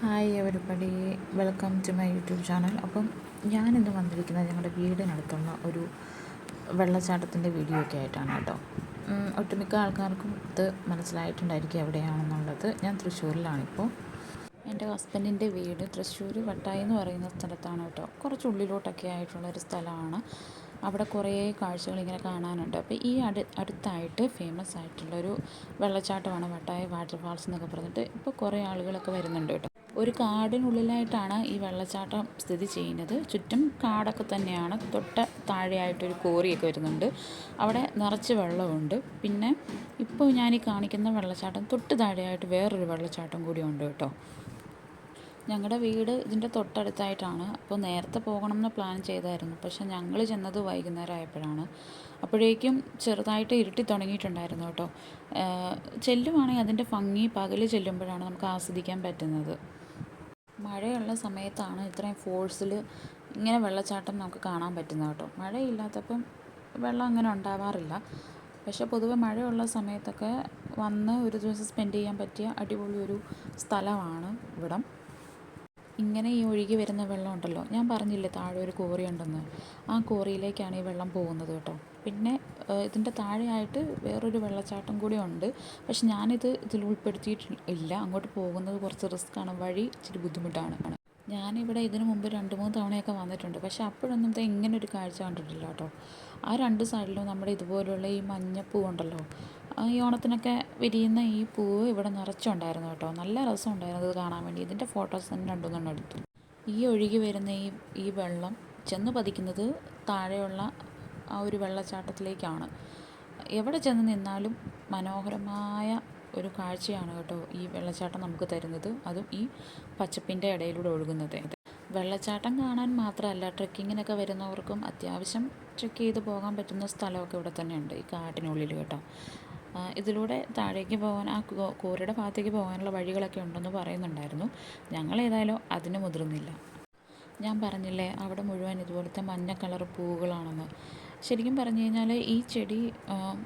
Hi everybody welcome to my YouTube channel അപ്പം ഞാനിന്ന് വന്നിരിക്കുന്നത് ഞങ്ങളുടെ വീടിനടുത്തുള്ള ഒരു വെള്ളച്ചാട്ടത്തിന്റെ വീഡിയോ ഒക്കെ ആയിട്ടാണ് കേട്ടോ. ഒട്ടുമിക്ക ആൾക്കാർക്കും ഇത് മനസ്സിലായിട്ടുണ്ടായിരിക്കും എവിടെയാണെന്നുള്ളത്. ഞാൻ തൃശ്ശൂരിലാണിപ്പോൾ എന്റെ ഹസ്ബൻഡിന്റെ വീട് തൃശ്ശൂർ വട്ടായി എന്ന് പറയുന്ന സ്ഥലത്താണ് കേട്ടോ. കുറച്ച് ഉള്ളിലോട്ടൊക്കെ ആയിട്ടുള്ള ഒരു സ്ഥലമാണ്. അവിടെ കുറേ കാഴ്ചകൾ ഇങ്ങനെ കാണാനുണ്ട്. അപ്പോൾ ഈ അടു അടുത്തായിട്ട് ഫേമസ് ആയിട്ടുള്ളൊരു വെള്ളച്ചാട്ടമാണ് വട്ടായ വാട്ടർഫാൾസ് എന്നൊക്കെ പറഞ്ഞിട്ട് ഇപ്പോൾ കുറേ ആളുകളൊക്കെ വരുന്നുണ്ട് കേട്ടോ. ഒരു കാടിനുള്ളിലായിട്ടാണ് ഈ വെള്ളച്ചാട്ടം സ്ഥിതി ചെയ്യുന്നത്. ചുറ്റും കാടൊക്കെ തന്നെയാണ്. തൊട്ട താഴെയായിട്ടൊരു കോറിയൊക്കെ വരുന്നുണ്ട്. അവിടെ നിറച്ച് വെള്ളമുണ്ട് പിന്നെ ഇപ്പോൾ ഞാൻ ഈ കാണിക്കുന്ന വെള്ളച്ചാട്ടം തൊട്ട് താഴെയായിട്ട് വേറൊരു വെള്ളച്ചാട്ടം കൂടി ഉണ്ട് കേട്ടോ. ഞങ്ങളുടെ വീട് ഇതിന്റെ തൊട്ടടുത്തായിട്ടാണ്. അപ്പോൾ നേരത്തെ പോകണം എന്ന് പ്ലാൻ ചെയ്തായിരുന്നു. പക്ഷെ ഞങ്ങൾ ചെന്നത് വൈകുന്നേരം ആയപ്പോഴാണ് അപ്പോഴേക്കും ചെറുതായിട്ട് ഇരുട്ടി തുടങ്ങിയിട്ടുണ്ടായിരുന്നു കേട്ടോ. ചെല്ലുവാണെങ്കിൽ അതിന്റെ ഭംഗി പകൽ ചെല്ലുമ്പോഴാണ് നമുക്ക് ആസ്വദിക്കാൻ പറ്റുന്നത്. മഴയുള്ള സമയത്താണ് ഇത്രയും ഫോഴ്സിൽ ഇങ്ങനെ വെള്ളച്ചാട്ടം നമുക്ക് കാണാൻ പറ്റുന്നത് കേട്ടോ. മഴയില്ലാത്തപ്പം വെള്ളം അങ്ങനെ ഉണ്ടാവാറില്ല. പക്ഷെ പൊതുവെ മഴയുള്ള സമയത്തൊക്കെ വന്ന് ഒരു ദിവസം സ്പെൻഡ് ചെയ്യാൻ പറ്റിയ അടിപൊളി ഒരു സ്ഥലമാണ് ഇവിടം. ഇങ്ങനെ ഈ ഒഴുകി വരുന്ന വെള്ളം ഉണ്ടല്ലോ. ഞാൻ പറഞ്ഞില്ലേ താഴെ ഒരു കോറി ഉണ്ടെന്ന്. ആ കോറിയിലേക്കാണ് ഈ വെള്ളം പോകുന്നത് കേട്ടോ. പിന്നെ ഇതിന്റെ താഴെയായിട്ട് വേറൊരു വെള്ളച്ചാട്ടം കൂടി ഉണ്ട്. പക്ഷെ ഞാനിത് ഇതിൽ ഉൾപ്പെടുത്തിയിട്ടില്ല. അങ്ങോട്ട് പോകുന്നത് കുറച്ച് റിസ്ക്കാണ് വഴി ഇച്ചിരി ബുദ്ധിമുട്ടാണ്. ഞാനിവിടെ ഇതിനു മുമ്പ് രണ്ട് മൂന്ന് തവണയൊക്കെ വന്നിട്ടുണ്ട്. പക്ഷെ അപ്പോഴൊന്നും ഇത് ഇങ്ങനെ ഒരു കാഴ്ച കണ്ടിട്ടില്ല കേട്ടോ. ആ രണ്ട് സൈഡിലും നമ്മുടെ ഇതുപോലുള്ള ഈ മഞ്ഞപ്പൂ ഉണ്ടല്ലോ. ഈ ഓണത്തിനൊക്കെ വിരിയുന്ന ഈ പൂവ് ഇവിടെ നിറച്ചുണ്ടായിരുന്നു കേട്ടോ. നല്ല രസമുണ്ടായിരുന്നു ഇത് കാണാൻ വേണ്ടി. ഇതിന്റെ ഫോട്ടോസ് തന്നെ രണ്ടുമൂന്നെണ്ണം എടുത്തു. ഈ ഒഴുകി വരുന്ന ഈ ഈ വെള്ളം ചെന്ന് പതിക്കുന്നത് താഴെയുള്ള ആ ഒരു വെള്ളച്ചാട്ടത്തിലേക്കാണ്. എവിടെ ചെന്ന് നിന്നാലും മനോഹരമായ ഒരു കാഴ്ചയാണ് കേട്ടോ ഈ വെള്ളച്ചാട്ടം നമുക്ക് തരുന്നത്. അതും ഈ പച്ചപ്പിന്റെ ഇടയിലൂടെ ഒഴുകുന്നത്. വെള്ളച്ചാട്ടം കാണാൻ മാത്രമല്ല ട്രെക്കിങ്ങിനൊക്കെ വരുന്നവർക്കും അത്യാവശ്യം ട്രെക്ക് ചെയ്ത് പോകാൻ പറ്റുന്ന സ്ഥലമൊക്കെ ഇവിടെ തന്നെയുണ്ട് ഈ കാട്ടിനുള്ളിൽ കേട്ടോ. ഇതിലൂടെ താഴേക്ക് പോകാൻ ആ കൂരയുടെ ഭാഗത്തേക്ക് പോകാനുള്ള വഴികളൊക്കെ ഉണ്ടെന്ന് പറയുന്നുണ്ടായിരുന്നു. ഞങ്ങൾ ഏതായാലും അതിന് മുതിർന്നില്ല. ഞാൻ പറഞ്ഞില്ലേ അവിടെ മുഴുവൻ ഇതുപോലത്തെ മഞ്ഞ കളർ പൂവുകളാണെന്ന്. ശരിക്കും പറഞ്ഞു കഴിഞ്ഞാൽ ഈ ചെടി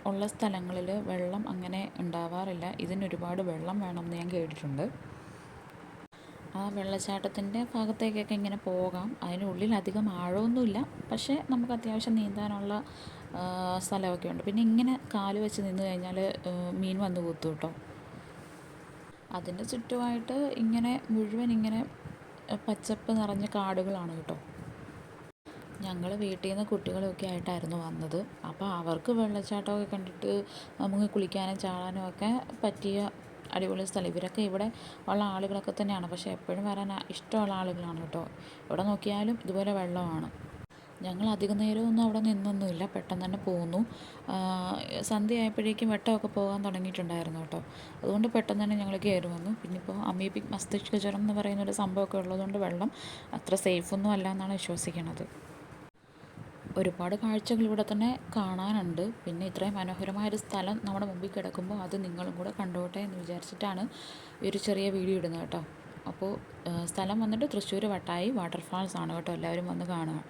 ഉള്ള സ്ഥലങ്ങളിൽ വെള്ളം അങ്ങനെ ഉണ്ടാവാറില്ല. ഇതിനൊരുപാട് വെള്ളം വേണമെന്ന് ഞാൻ കേട്ടിട്ടുണ്ട്. ആ വെള്ളച്ചാട്ടത്തിന്റെ ഭാഗത്തേക്കൊക്കെ ഇങ്ങനെ പോകാം. അതിനുള്ളിൽ അധികം ആഴമൊന്നുമില്ല. പക്ഷേ നമുക്ക് അത്യാവശ്യം നീന്താനുള്ള സ്ഥലമൊക്കെ ഉണ്ട്. പിന്നെ ഇങ്ങനെ കാൽ വെച്ച് നിന്ന് കഴിഞ്ഞാൽ മീൻ വന്ന് കുത്തും കേട്ടോ അതിന്റെ ചുറ്റുമായിട്ട് ഇങ്ങനെ മുഴുവൻ ഇങ്ങനെ പച്ചപ്പ് നിറഞ്ഞ കാടുകളാണ് കേട്ടോ ഞങ്ങൾ വീട്ടിൽ നിന്ന് കുട്ടികളൊക്കെ ആയിട്ടായിരുന്നു വന്നത്. അപ്പോൾ അവർക്ക് വെള്ളച്ചാട്ടമൊക്കെ കണ്ടിട്ട് നമുക്ക് കുളിക്കാനും ചാടാനും ഒക്കെ പറ്റിയ അടിപൊളി സ്ഥലം. ഇവരൊക്കെ ഇവിടെ ഉള്ള ആളുകളൊക്കെ തന്നെയാണ്. പക്ഷേ എപ്പോഴും വരാൻ ഇഷ്ടമുള്ള ആളുകളാണ് കേട്ടോ. എവിടെ നോക്കിയാലും ഇതുപോലെ വെള്ളമാണ്. ഞങ്ങൾ അധിക നേരമൊന്നും അവിടെ നിന്നൊന്നുമില്ല. പെട്ടെന്ന് തന്നെ പോന്നു. സന്ധ്യയായപ്പോഴേക്കും വെട്ടമൊക്കെ പോകാൻ തുടങ്ങിയിട്ടുണ്ടായിരുന്നു കേട്ടോ. അതുകൊണ്ട് പെട്ടെന്ന് തന്നെ ഞങ്ങൾ കയറി വന്നു. പിന്നെ ഇപ്പോൾ അമീബിക് മസ്തിഷ്ക ജ്വരം എന്ന് പറയുന്ന ഒരു സംഭവമൊക്കെ ഉള്ളതുകൊണ്ട് വെള്ളം അത്ര സേഫൊന്നും അല്ല എന്നാണ് വിശ്വസിക്കുന്നത് ഒരുപാട് കാഴ്ചകൾ ഇവിടെ തന്നെ കാണാനുണ്ട്. പിന്നെ ഇത്രയും മനോഹരമായൊരു സ്ഥലം നമ്മുടെ മുമ്പിൽ കിടക്കുമ്പോൾ അത് നിങ്ങളും കൂടെ കണ്ടോട്ടെ എന്ന് വിചാരിച്ചിട്ടാണ് ഈ ഒരു ചെറിയ വീഡിയോ ഇടുന്നത് കേട്ടോ. അപ്പോൾ സ്ഥലം വന്നിട്ട് തൃശ്ശൂർ വട്ടായി വാട്ടർഫാൾസ് ആണ് കേട്ടോ. എല്ലാവരും വന്ന് കാണുക.